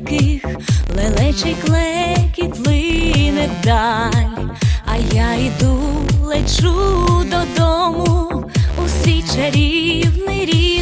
далеких, лелечий клекіт лине вдаль, а я йду, лечу додому у свій чарівний рік.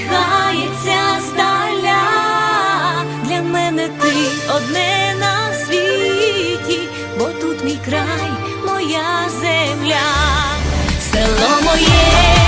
Посміхається здаля, для мене ти одне на світі, бо тут мій край, моя земля, село моє.